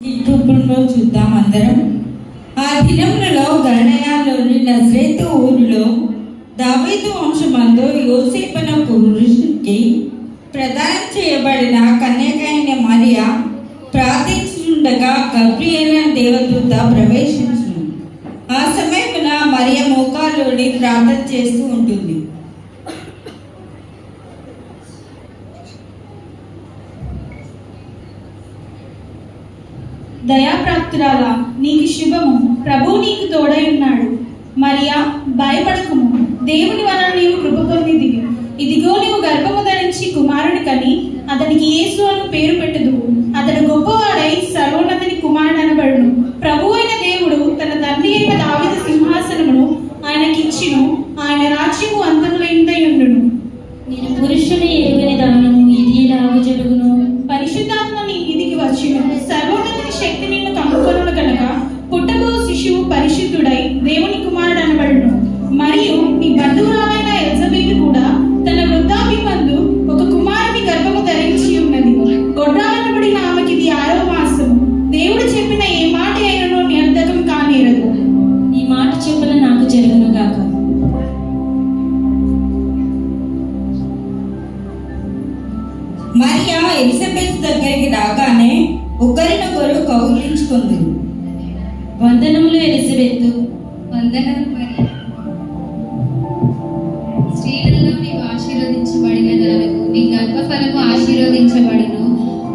రూపంలో చూద్దాం అందరం. ఆ దినములలో గణయాలోని నజరేతు ఊరిలో దావీదు వంశమందు యోసేపన పురుషునికి ప్రదానం చేయబడిన కన్యకైన మరియా ప్రార్థించుండగా గబ్రియల దేవదూత ప్రవేశించును. ఆ సమయమున మరియ మోకాల్లోని ప్రార్థన చేస్తూ ఉంటుంది. దయాప్రాప్తురాలా నీకు శుభము. ప్రభు నీకు తోడై ఉన్నాడు. మరియా భయపడకుము. దేవుని వలన నీవు కృప పొందిదివి ఇదిగో నీవు గర్భము ధరించి కుమారుని కని అతనికి యేసు అను పేరు పెట్టుదువు. అతడు గొప్పవాడై సర్వోన్నతిని కుమారుడు అనబడును కౌగిలించుకుంది వందనములు స్త్రీలలో నీవు ఆశీర్వదించబడిన దానవు నీ గర్భఫలము ఆశీర్వదించబడును.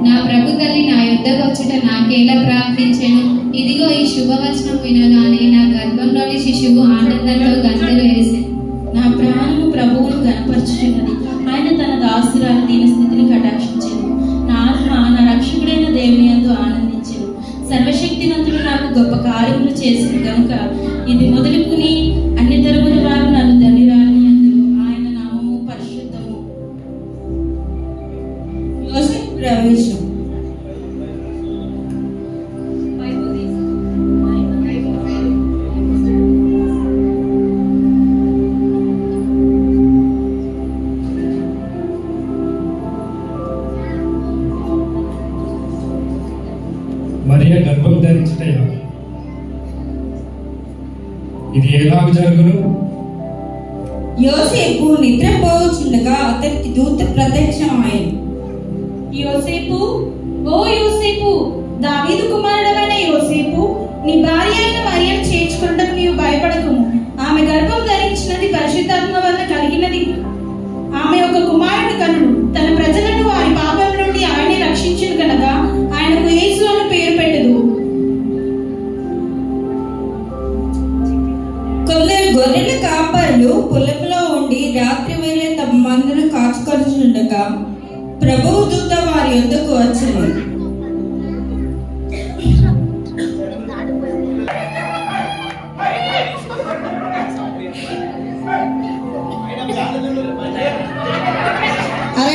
నా ప్రభు తల్లి నా యుద్ధకు వచ్చుట నాకేలా ప్రార్థించెను ఇదిగో ఈ శుభవచనం వినగానే నా గర్భంలోని శిశువు ఆనందంతో గంటలు వేసే నా ప్రాణము ప్రభువును ఆయన తన దాసురాలు దీని స్థితిని కటాక్షించెను. గొప్ప కార్యములు చేసింది కనుక ఇది మొదలుకుని అన్ని తరముల వారు నన్ను దండిరాలని అందులో ఆయన నామము పరిశుద్ధము. ప్రవేశం. మరియ గర్భం ధరించుటయా ఇది ఎలాగ జరుగును? యోసేపు నిద్రపోవచ్చుండగా అతనికి దూత ప్రత్యక్షం అయింది యోసేపు ఓ యోసేపు దావీదు కుమారుడమైన యోసేపు నీ భార్య అయిన మరియను చేర్చుకుంటకు నీవు భయపడకుము ఆమె గర్భం ధరించినది పరిశుద్ధాత్మ వల్ల కలిగినది. ఆమె ఒక కుమారుడు కనుడు.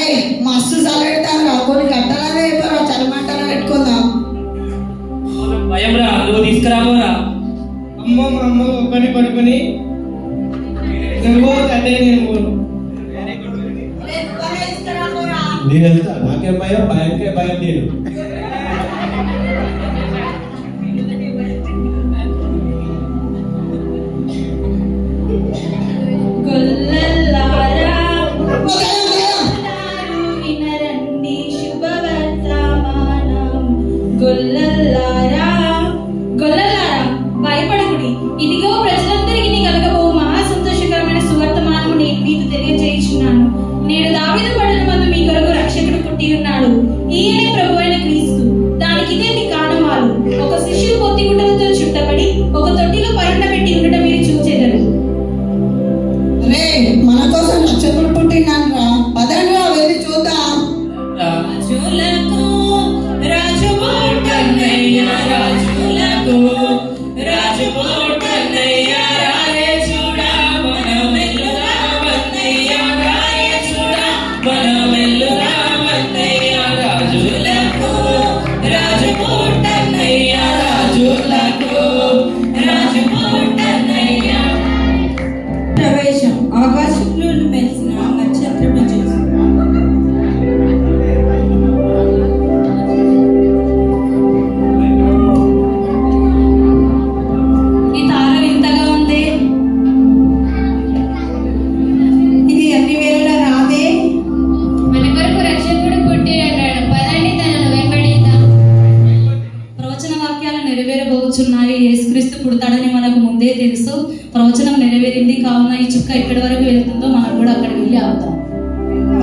అరే మస్తు చల్లెడతాను కొన్ని గంటలనే అయిపోయి చలిమంటలో పెట్టుకుందాం. భయం రా నువ్వు తీసుకురాబోరా అమ్మ మా అమ్మ ఒక్కని పడుకొని నువ్వు తండ్రి నేను పోను. నేను వెళ్తా. నాకేం భయం? భయంకే భయం నేను. నేడు దావిదు పడిన మందు మీ కొరకు రక్షకుడు పుట్టి ఉన్నాడు. ఈయనే ప్రభు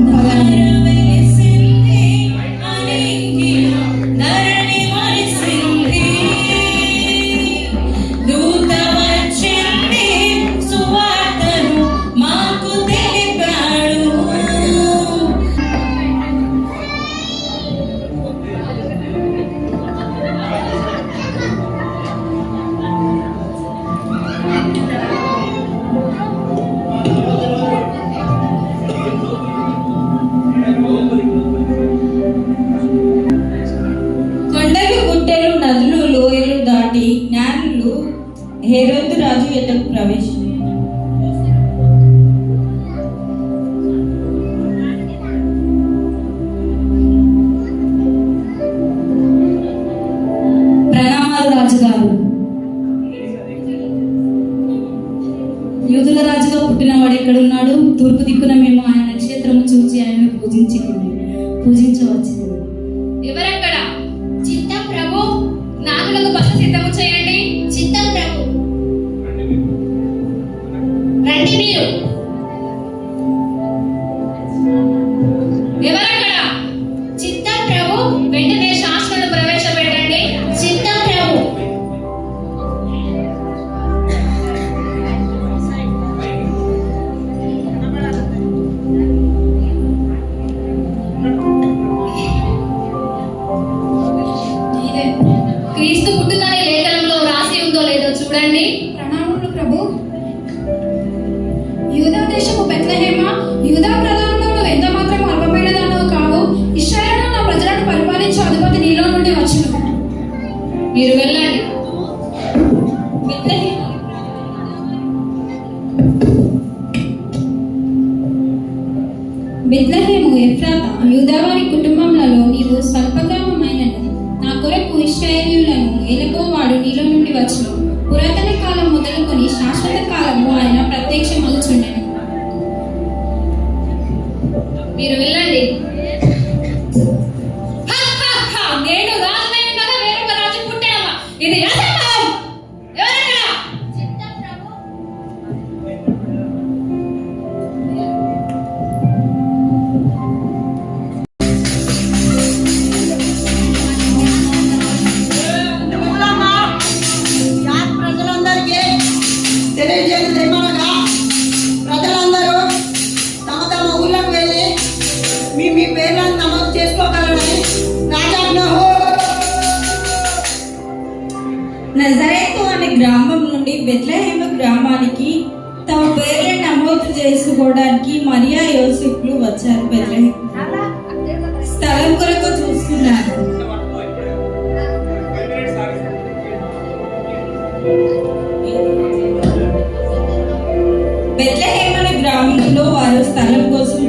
Amen. తూర్పు దిక్కున మేము ఆయన నక్షత్రము చూచి ఆయనను పూజించి ప్రణామములు ప్రభు. యూదా దేశము బెత్లహేమ యూదా ప్రధానంలో నువ్వు ఎంత మాత్రం అల్పమైనదానో కావు ఇశ్రాయేలు నా ప్రజలను పరిపాలించే అధిపతి నీలో నుండి వచ్చును. మీరు వెళ్ళాలి బెత్లహేము. ఎఫ్రాత యూదావారి కుటుంబంలో నీవు స్వల్పగ్రామమైనది నా కొరకు ఇశ్రాయేలీయులను ఏలబోవాడు నీలో నుండి వచ్చును. నుండి బెత్లహేమ గ్రామానికి తమ పేర్లను నమోదు చేసుకోవడానికి మరియా యోసిఫ్లు వచ్చారు బెత్లహేమ. స్థలం కొరకు చూస్తున్నారు. బెత్లహేమ అనే గ్రామంలో వారు స్థలం కోసం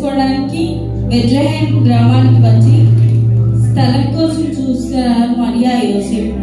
తెలుసుకోవడానికి బెద్లహేం గ్రామానికి వచ్చి స్థలం కోసం చూస్తారు మరియా యోసేపు.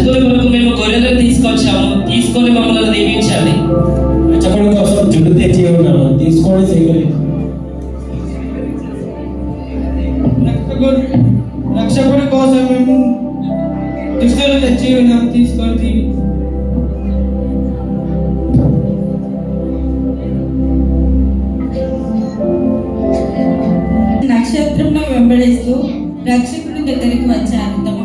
జంతువుల మేము గొర్రెలను తీసుకొచ్చాము. తీసుకొని మమ్మల్ని దీవించాలి రక్షకుడి కోసం జుట్టు తెచ్చి ఉన్నాము. తీసుకొని సేకరి రక్షకుడి కోసం మేము దుస్తులు తెచ్చి ఉన్నాము. తీసుకొని నక్షత్రంలో వెంబడిస్తూ రక్షకుడి దగ్గరికి వచ్చాను. తమ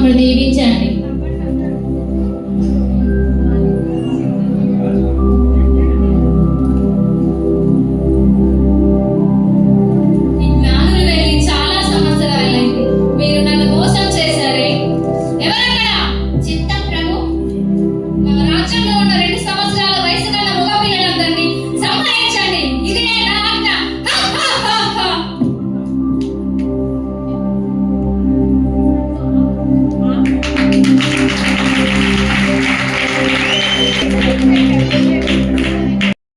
നമ്മുടെ വിചാരണ